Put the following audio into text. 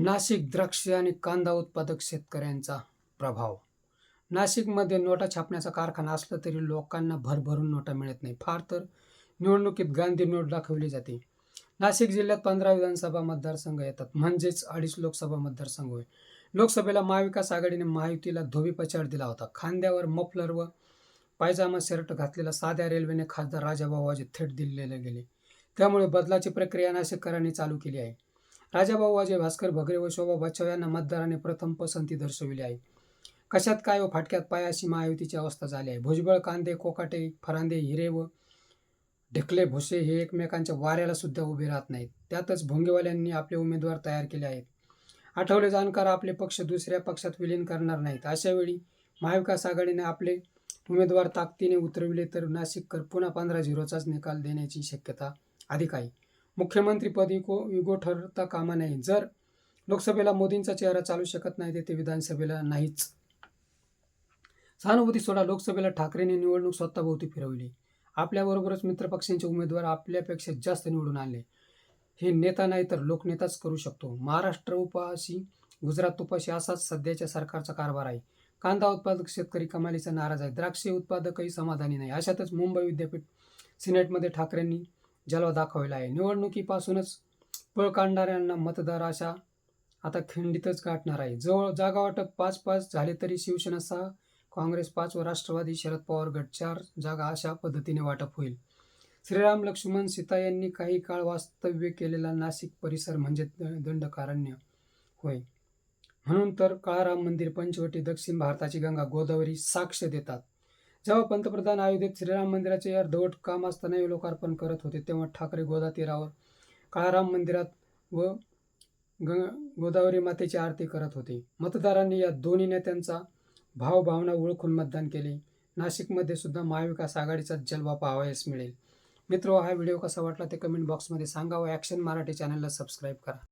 नाशिक द्राक्ष आणि कांदा उत्पादक शेतकऱ्यांचा प्रभाव. नाशिकमध्ये नोटा छापण्याचा कारखाना असला तरी लोकांना भरभरून नोटा मिळत नाही. फार तर निवडणुकीत गांधी नोट दाखवली जाते. नाशिक जिल्ह्यात पंधरा विधानसभा मतदारसंघ येतात. म्हणजेच अडीच लोकसभा मतदारसंघ होय. लोकसभेला महाविकास आघाडीने महायुतीला धोबी पछाड दिला होता. खांद्यावर मफलर व पायजामा शर्ट घातलेला साध्या रेल्वेने खासदार राजाभाऊ थेट दिलेले गेले. त्यामुळे बदलाची प्रक्रिया नाशिककरांनी चालू केली आहे. राजाभाऊ अजय भास्कर भगरे व शोभा बच्चाव यांना मतदारांनी प्रथम पसंती दर्शविली आहे. कशात काय व फाटक्यात पाय अशी महायुतीची अवस्था झाली आहे? भुजबळ कांदे कोकाटे फरांदे हिरे व ढेकले भुसे हे एकमेकांच्या वाऱ्याला सुद्धा उभे राहत नाहीत. त्यातच भोंगेवाल्यांनी आपले उमेदवार तयार केले आहेत. आठवले जाणकार आपले पक्ष दुसऱ्या पक्षात विलीन करणार नाहीत. अशावेळी महाविकास आघाडीने आपले उमेदवार ताकदीने उतरविले तर नाशिककर पुन्हा पंधरा झिरोचाच निकाल देण्याची शक्यता अधिक आहे. मुख्यमंत्रीपद इको युगो ठरता कामा नये. जर लोकसभेला मोदींचा चेहरा चालू शकत नाही ते विधानसभेला नाहीच. सहानुभूती सोडा लोकसभेला ठाकरेंनी निवडणूक स्वतःभोवती फिरवली. आपल्याबरोबरच मित्रपक्षांचे उमेदवार आपल्यापेक्षा जास्त निवडून आले. हे नेता नाही तर लोकनेताच करू शकतो. महाराष्ट्र उपाशी गुजरात उपाशी असाच सध्याच्या सरकारचा कारभार आहे. कांदा उत्पादक शेतकरी कमालीचा नाराज आहे. द्राक्षे उत्पादकही समाधानी नाही. अशातच मुंबई विद्यापीठ सिनेटमध्ये ठाकरेंनी जलवा दाखवला आहे. निवडणुकीपासूनच पळ काढणाऱ्यांना मतदार अशा आता खिंडीतच गाठणार आहे. जवळ जागा वाटप पाच पाच झाले तरी शिवसेना सहा काँग्रेस पाच व राष्ट्रवादी शरद पवार गट चार. जागा अशा पद्धतीने वाटप होईल. श्रीराम लक्ष्मण सीता यांनी काही काळ वास्तव्य केलेला नाशिक परिसर म्हणजे द- दंडकारण्य होय. म्हणून तर काळाराम मंदिर पंचवटी दक्षिण भारताची गंगा गोदावरी साक्ष देतात. जेव्हा पंतप्रधान अयोध्येत श्रीराम मंदिराचे अर्धवट काम असतानाही लोकार्पण करत होते तेव्हा ठाकरे गोदा तीरावर काळाराम मंदिरात व ग गोदावरी मातेची आरती करत होते. मतदारांनी या दोन्ही नेत्यांचा भावभावना ओळखून मतदान केले. नाशिकमध्ये सुद्धा महाविकास आघाडीचा जलवा पाहावयास मिळेल. मित्र हा व्हिडिओ कसा वाटला ते कमेंट बॉक्समध्ये सांगा व ॲक्शन मराठी चॅनलला सबस्क्राईब करा.